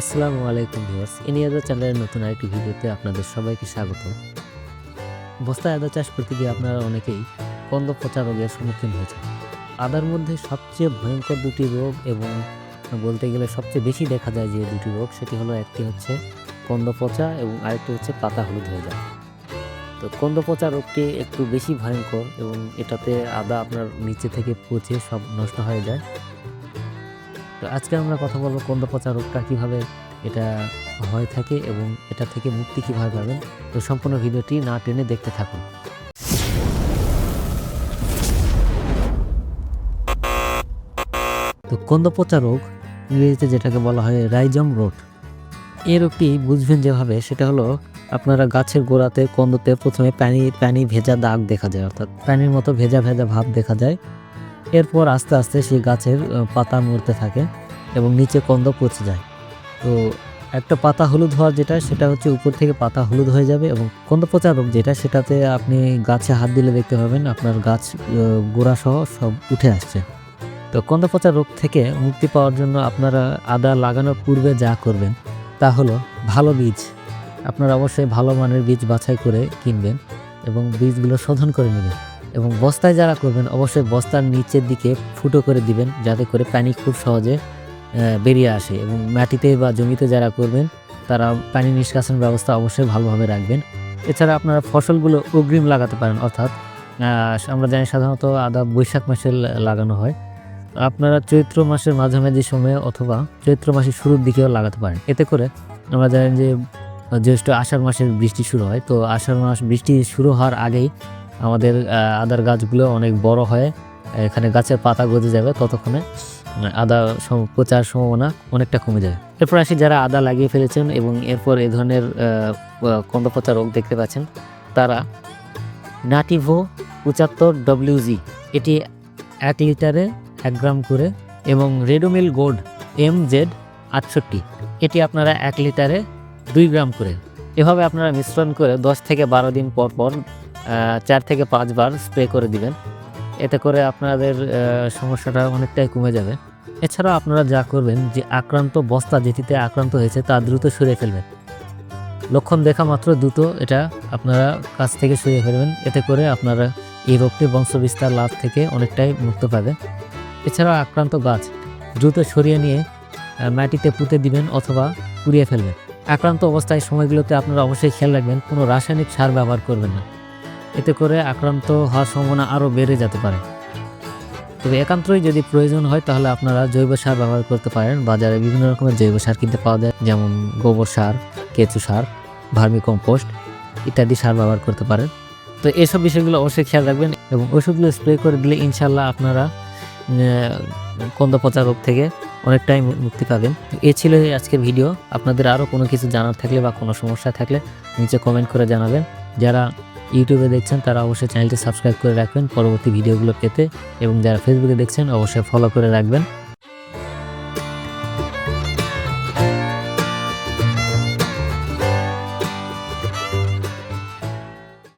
আসসালামু আলাইকুম ভিউয়ার্স ইনিয়াদা চ্যানেলের নতুন আরেকটি ভিডিওতে আপনাদের সবাইকে স্বাগত। বস্তায় আদা চাষ করতে গিয়ে আপনারা অনেকেই কন্দ পচা রোগের সম্মুখীন হয়েছে আদার মধ্যে সবচেয়ে ভয়ঙ্কর দুটি রোগ এবং বলতে গেলে সবচেয়ে বেশি দেখা যায় যে দুটি রোগ, সেটি হলো একটি হচ্ছে কন্দ পচা এবং আরেকটি হচ্ছে পাতা হলুদ হয়ে যায়। তো কন্দ পচা রোগটি একটু বেশি ভয়ঙ্কর এবং এটাতে আদা আপনার নিচে থেকে পচে সব নষ্ট হয়ে যায়। তো আজকে আমরা কথা বলব কন্দ পচা রোগটা কীভাবে এটা হয়ে থাকে এবং এটা থেকে মুক্তি কীভাবে পাবেন। তো সম্পূর্ণ ভিডিওটি না টেনে দেখতে থাকুন। তো কন্দ পচা রোগ? ইংরেজিতে যেটাকে বলা হয় রাইজম রোড এই রোগটি বুঝবেন যেভাবে সেটা হলো আপনারা গাছের গোড়াতে, কন্দতে প্রথমে পানি পানি ভেজা দাগ দেখা যায়, অর্থাৎ পানির মতো ভেজা ভেজা ভাব দেখা যায়। এরপর আস্তে আস্তে সেই গাছের পাতা মরতে থাকে এবং নিচে কন্দ পচে যায়। তো একটা পাতা হলুদ হওয়ার যেটা, সেটা হচ্ছে উপর থেকে পাতা হলুদ হয়ে যাবে এবং কন্দ পচা রোগ যেটা, সেটাতে আপনি গাছে হাত দিলে দেখতে পাবেন, আপনার গাছ গোড়া সহ সব উঠে আসছে। তো কন্দ পচা রোগ থেকে মুক্তি পাওয়ার জন্য আপনারা আদা লাগানোর পূর্বে যা করবেন, তা হলো ভালো বীজ। আপনারা অবশ্যই ভালো মানের বীজ বাছাই করে কিনবেন এবং বীজগুলো শোধন করে নেবেন। এবং বস্তায় যারা করবেন, অবশ্যই বস্তার নিচের দিকে ফুটো করে দিবেন যাতে করে পানি খুব সহজে বেরিয়ে আসে এবং মাটিতে বা জমিতে যারা করবেন, তারা পানি নিষ্কাশন ব্যবস্থা অবশ্যই ভালোভাবে রাখবেন। এছাড়া আপনারা ফসলগুলো অগ্রিম লাগাতে পারেন, অর্থাৎ আমরা জানি সাধারণত আদা বৈশাখ মাসে লাগানো হয়। আপনারা চৈত্র মাসের মাঝামাঝি সময়ে অথবা চৈত্র মাসের শুরুর দিকেও লাগাতে পারেন। এতে করে আমরা জানি যে জ্যৈষ্ঠ আষাঢ় মাসের বৃষ্টি শুরু হয়। তো আষাঢ় মাস বৃষ্টি শুরু হওয়ার আগেই আমাদের আদার গাছগুলো অনেক বড় হয় এখানে গাছের পাতা গজে যাবে ততক্ষণে উম, আদা পচার সম্ভাবনা অনেকটা কমে যাবে। এরপর আসি যারা আদা লাগিয়ে ফেলেছেন এবং এরপর এ ধরনের আহ, আহ, কন্দ পচা রোগ দেখতে পাচ্ছেন তারা নাটিভো পঁচাত্তর ডব্লিউজি এটি এক লিটারে এক গ্রাম করে এবং রেডোমিল গোল্ড এম জেড আটষট্টি এটি আপনারা এক লিটারে দুই গ্রাম করে। এভাবে আপনারা মিশ্রণ করে দশ থেকে বারো দিন পর পর চার থেকে পাঁচবার স্প্রে করে দিবেন। এতে করে আপনাদের সমস্যাটা অনেকটাই কমে যাবে। এছাড়া আপনারা যা করবেন যে আক্রান্ত বস্তা যেটিতে আক্রান্ত হয়েছে তা দ্রুত সরিয়ে ফেলবেন। লক্ষণ দেখা মাত্র দ্রুত এটা আপনারা কাছ থেকে সরিয়ে ফেলবেন। এতে করে আপনারা এই রোগটি বংশবিস্তার লাভ থেকে অনেকটাই মুক্ত পাবে এছাড়া আক্রান্ত গাছ দ্রুত সরিয়ে নিয়ে মাটিতে পুঁতে দিবেন অথবা পুড়িয়ে ফেলবেন। আক্রান্ত অবস্থায় সময়গুলোতে আপনারা অবশ্যই খেয়াল রাখবেন, কোনো রাসায়নিক সার ব্যবহার করবেন না। এতে করে আক্রান্ত হওয়ার সম্ভাবনা আরও বেড়ে যেতে পারে। তবে একান্তই যদি প্রয়োজন হয়, তাহলে আপনারা জৈব সার ব্যবহার করতে পারেন। বাজারে বিভিন্ন রকমের জৈব সার কিনতে পাওয়া যায়, যেমন গোবর সার, কেঁচু সার ভার্মি কম্পোস্ট ইত্যাদি সার ব্যবহার করতে পারেন। তো এসব বিষয়গুলো অবশ্যই খেয়াল রাখবেন এবং ওষুধগুলো স্প্রে করে দিলে ইনশাল্লাহ আপনারা কন্দ পচা রোগ থেকে অনেকটাই মুক্তি পাবেন। এ ছিল আজকের ভিডিও। আপনাদের আরও কোনো কিছু জানার থাকলে বা কোনো সমস্যা থাকলে নিচে কমেন্ট করে জানাবেন। যারা ইউটিউবে দেখছেন, তারা অবশ্যই চ্যানেলটি সাবস্ক্রাইব করে রাখবেন পরবর্তী ভিডিওগুলো পেতে। এবং যারা ফেসবুকে দেখছেন, অবশ্যই ফলো করে রাখবেন।